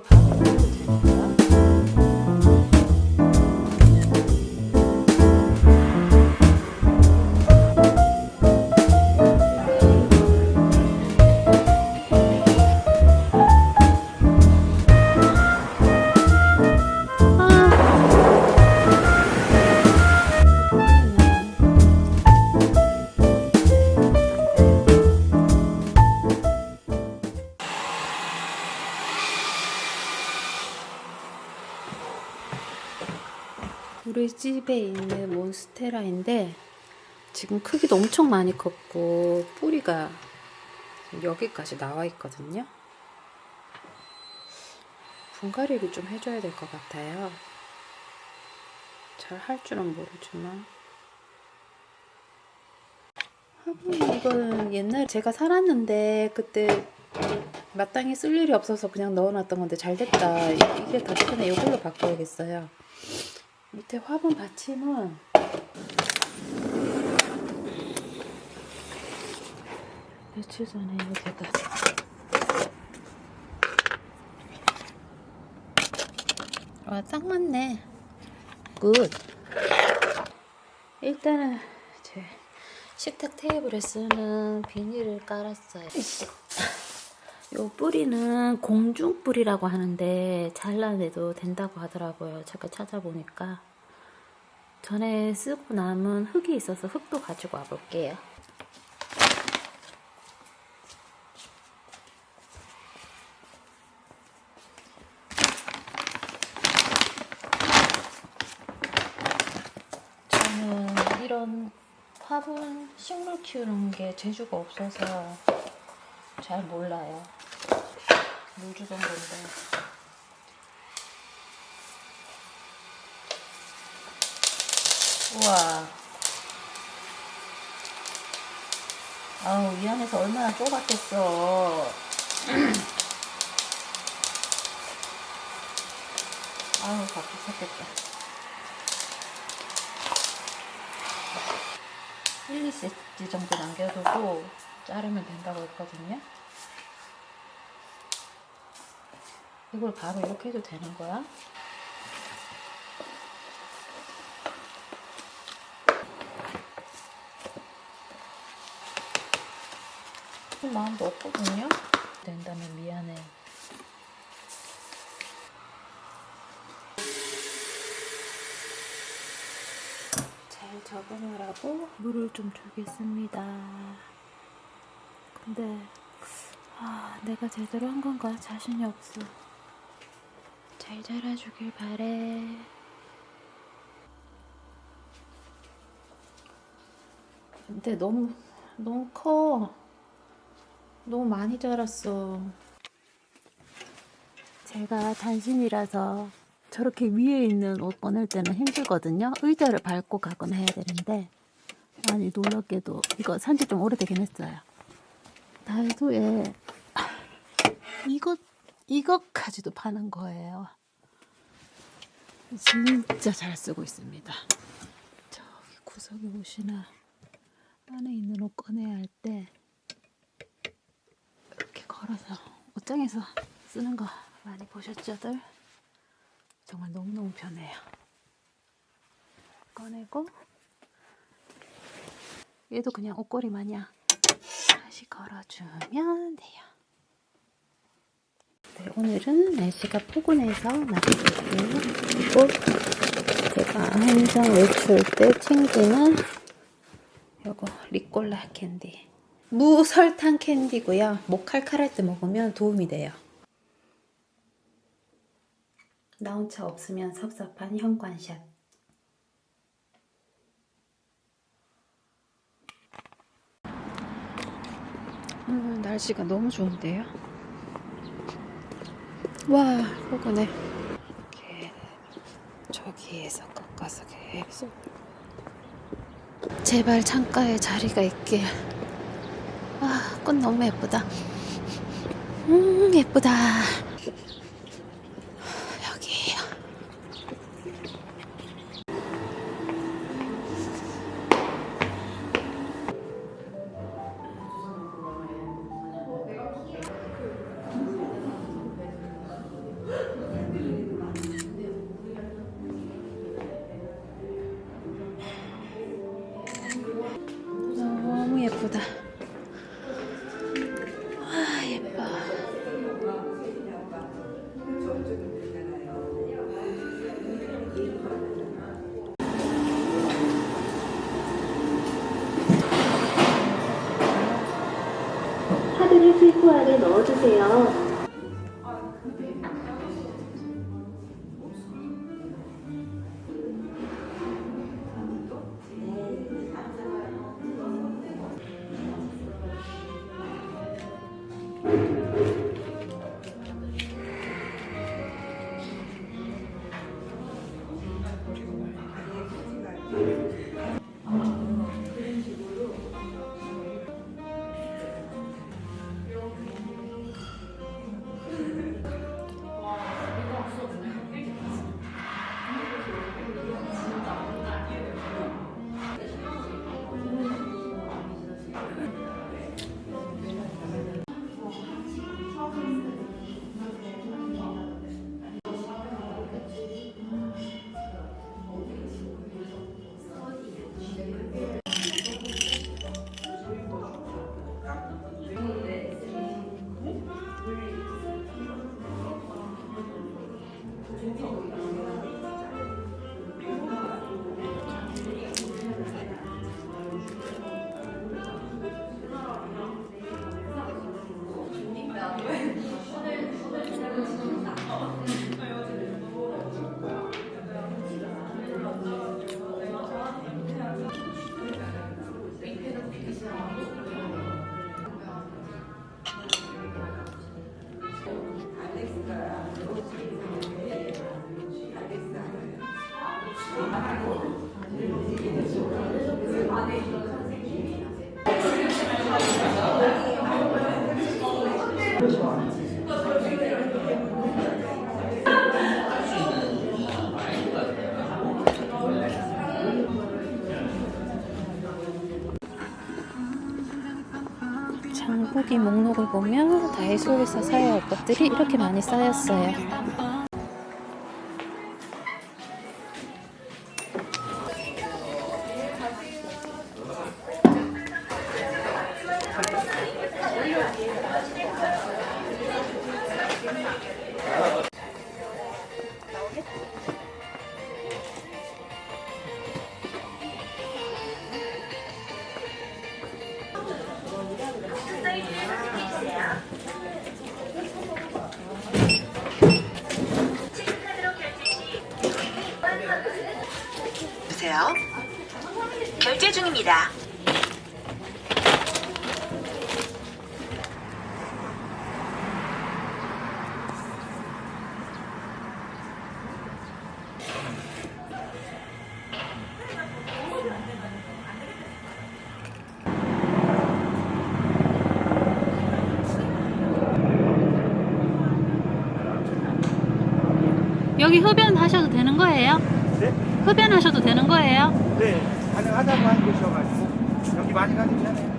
Thank you. 우리 집에 있는 몬스테라인데 지금 크기도 엄청 많이 컸고 뿌리가 여기까지 나와 있거든요. 분갈이를 좀 해줘야 될 것 같아요. 잘 할 줄은 모르지만 화분 이거는 옛날 제가 살았는데 그때 마땅히 쓸 일이 없어서 그냥 넣어놨던 건데 잘 됐다. 이- 이게 더 편해. 이걸로 바꿔야겠어요. 밑에 화분 받침은 며칠 전에 이렇게가 와, 딱 맞네. 굿. 일단은 제 식탁 테이블에 쓰는 비닐을 깔았어요. 요 뿌리는 공중 뿌리라고 하는데 잘라내도 된다고 하더라고요. 제가 찾아보니까 전에 쓰고 남은 흙이 있어서 흙도 가지고 와볼게요. 저는 이런 화분 식물 키우는 게 재주가 없어서 잘 몰라요. 물 주던 건데. 우와. 아우, 이 안에서 얼마나 좁았겠어. 아우, 밖에 샜겠다. 1, 2cm 정도 남겨두고 자르면 된다고 했거든요. 이걸 바로 이렇게 해도 되는 거야? 그 마음도 없거든요. 된다면 미안해. 잘 적응을 하고 물을 좀 주겠습니다. 근데 아, 내가 제대로 한 건가 자신이 없어. 잘 자라주길 바래. 근데 너무 너무 커. 너무 많이 자랐어. 제가 단신이라서 저렇게 위에 있는 옷 꺼낼 때는 힘들거든요. 의자를 밟고 가거나 해야 되는데 아니 놀랍게도 이거 산지 좀 오래되긴 했어요. 다이소에 이것 이것까지도 파는 거예요. 진짜 잘 쓰고 있습니다. 저기 구석에 보시나 안에 있는 옷 꺼내야 할 때 이렇게 걸어서 옷장에서 쓰는 거 많이 보셨죠들? 정말 너무너무 편해요. 꺼내고 얘도 그냥 옷걸이 마냥 다시 걸어주면 돼요. 네, 오늘은 날씨가 포근해서 나가볼게요. 그리고 제가 항상 외출 때 챙기는 요거 리꼴라 캔디. 무설탕 캔디고요. 목 칼칼할 때 먹으면 도움이 돼요. 나 혼자 없으면 섭섭한 현관샷. 오늘 날씨가 너무 좋은데요? 와, 포근해. 이렇게 저기에서 꺾어서 계속. 제발 창가에 자리가 있길. 아, 꽃 너무 예쁘다. 음, 예쁘다. 캔을 필터 안에 넣어주세요. 장보기 목록을 보면 다이소에서 사야 할 것들이 이렇게 많이 쌓였어요. 중입니다. 여기 흡연하셔도 되는 거예요? 네? 흡연하셔도 되는 거예요? 네, 가능하다고 한 곳이어가지고 여기 많이 가기 전에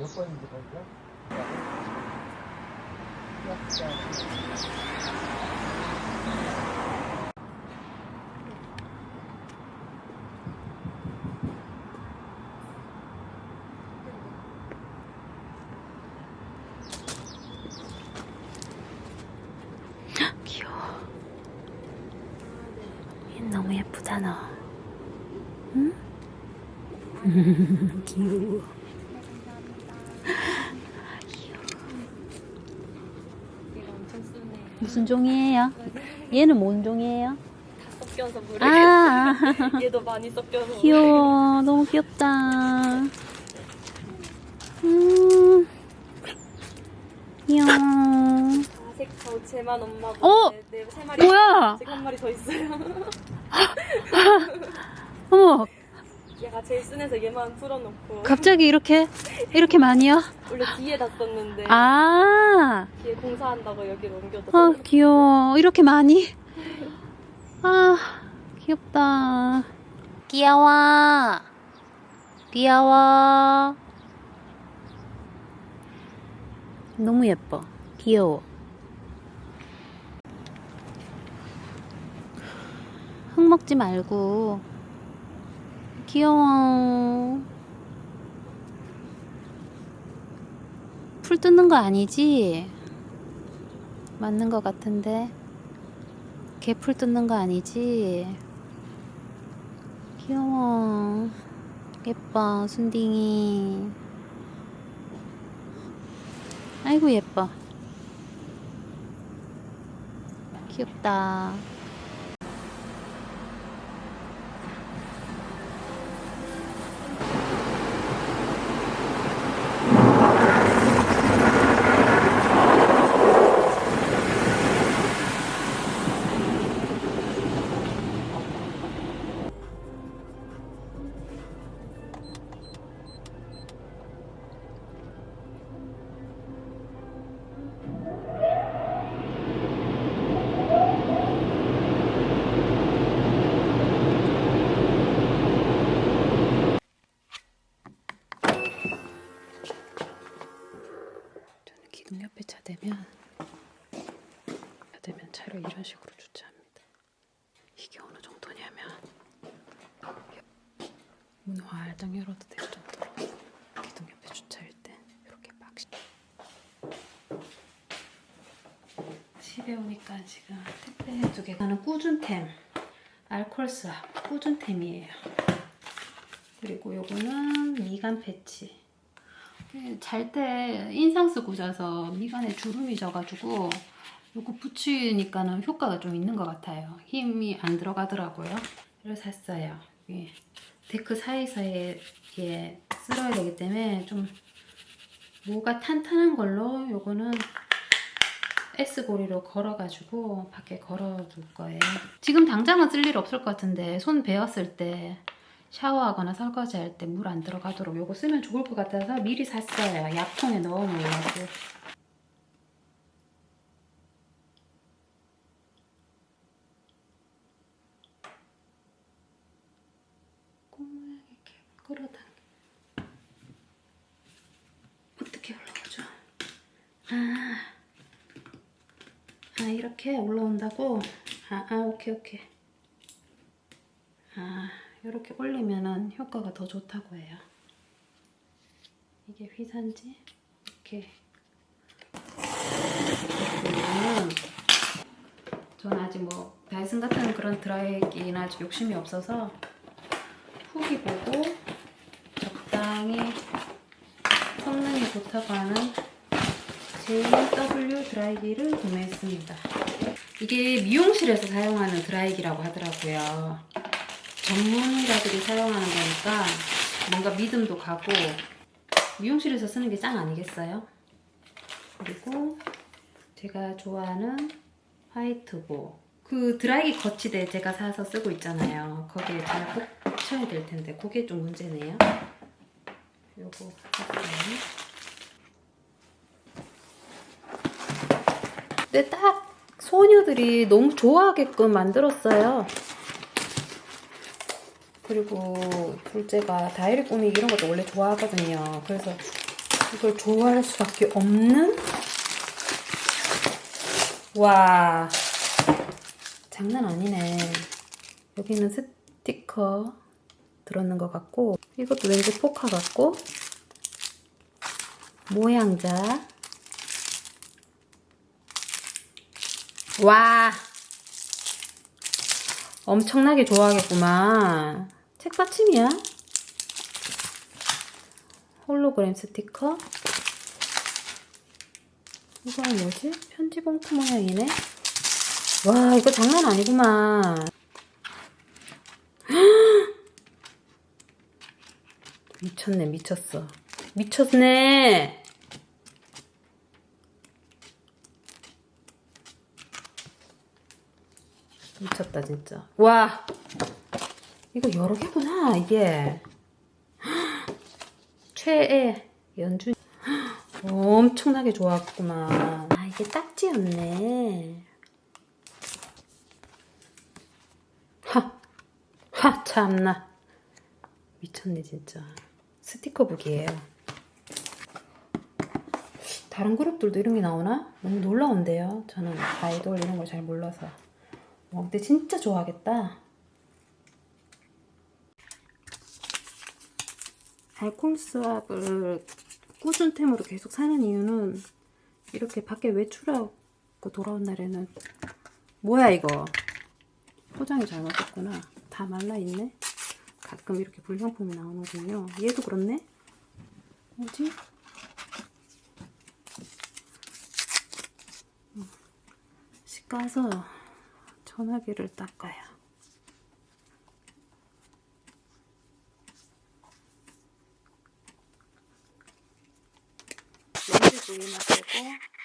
몇 번인지 볼까? 귀여워. 얘 너무 예쁘잖아. 응? 귀여워. 무슨 종이에요? 얘는 뭔 종이에요? 섞여서 모르겠어. 아, 얘도 많이 섞여서. 귀여워. 너무 귀엽다. 음, 귀여워. 아색 저 쟤만 엄마 어? 네, 세 마리. 뭐야? 아직 한 마리 더 있어요. 어머, 얘 얘가 제일 순해서 얘만 풀어놓고 갑자기 이렇게 이렇게 많이요? 원래 뒤에다 썼는데 아, 뒤에 공사한다고 여기로 옮겨뒀어. 아 귀여워. 이렇게 많이? 아, 귀엽다. 귀여워. 귀여워. 너무 예뻐. 귀여워. 흙 먹지 말고. 귀여워. 풀 뜯는 거 아니지? 맞는 거 같은데. 개 풀 뜯는 거 아니지? 귀여워. 예뻐, 순딩이. 아이고, 예뻐. 귀엽다. 문 활짝 열어도 될 정도로 기둥 옆에 주차할 때 이렇게 막 집에 오니까 지금 택배 두 개 가는 꾸준템 알콜스압 꾸준템이에요. 그리고 요거는 미간 패치 잘 때 인상 쓰고 자서 미간에 주름이 져가지고 요거 붙이니까는 효과가 좀 있는 것 같아요. 힘이 안 들어가더라고요. 이걸 샀어요. 이 데크 사이사이에 예, 쓸어야 되기 때문에 좀 뭐가 탄탄한 걸로 요거는 S고리로 걸어가지고 밖에 걸어둘 거예요. 지금 당장은 쓸 일 없을 것 같은데 손 베었을 때 샤워하거나 설거지 할 때 물 안 들어가도록 요거 쓰면 좋을 것 같아서 미리 샀어요. 약통에 넣어 놓으려고. 꽃모양 이렇게 끌어당겨. 어떻게 올라오죠? 아, 아 이렇게 올라온다고? 아, 아 오케이 오케이. 아, 이렇게 올리면은 효과가 더 좋다고 해요. 이게 휘산지 이렇게. 저는 아직 뭐 다이슨 같은 그런 드라이기나 욕심이 없어서 후기 보고 적당히 성능이 좋다고 하는 JW 드라이기를 구매했습니다. 이게 미용실에서 사용하는 드라이기라고 하더라고요. 전문가들이 사용하는 거니까 뭔가 믿음도 가고 미용실에서 쓰는 게 짱 아니겠어요? 그리고 제가 좋아하는 화이트보 그 드라이기 거치대 제가 사서 쓰고 있잖아요 거기에 잘 꽂혀야 될 텐데 그게 좀 문제네요 요거 샀어요 근데 딱 소녀들이 너무 좋아하게끔 만들었어요 그리고 둘째가 다이어리 꾸미기 이런 것도 원래 좋아하거든요. 그래서 이걸 좋아할 수밖에 없는 와 장난 아니네. 여기는 스티커 들었는 것 같고 이것도 왠지 포카 같고 모양자 와 엄청나게 좋아하겠구만. 책받침이야. 홀로그램 스티커. 이거는 뭐지? 편지 봉투 모양이네. 와, 이거 장난 아니구만. 미쳤네, 미쳤어. 미쳤네. 미쳤다 진짜 와 이거 여러 개구나 이게 최애 연준 엄청나게 좋았구만. 아 이게 딱지였네. 하, 하 참나 미쳤네 진짜. 스티커북이에요. 다른 그룹들도 이런 게 나오나? 너무 놀라운데요. 저는 아이돌 이런 걸 잘 몰라서. 와 근데 진짜 좋아하겠다. 알콜 수압을 꾸준템으로 계속 사는 이유는 이렇게 밖에 외출하고 돌아온 날에는 뭐야 이거? 포장이 잘못됐구나. 다 말라있네? 가끔 이렇게 불량품이 나오는군요. 얘도 그렇네? 뭐지? 음, 집 가서 전화기를 닦아요 부위만 빼고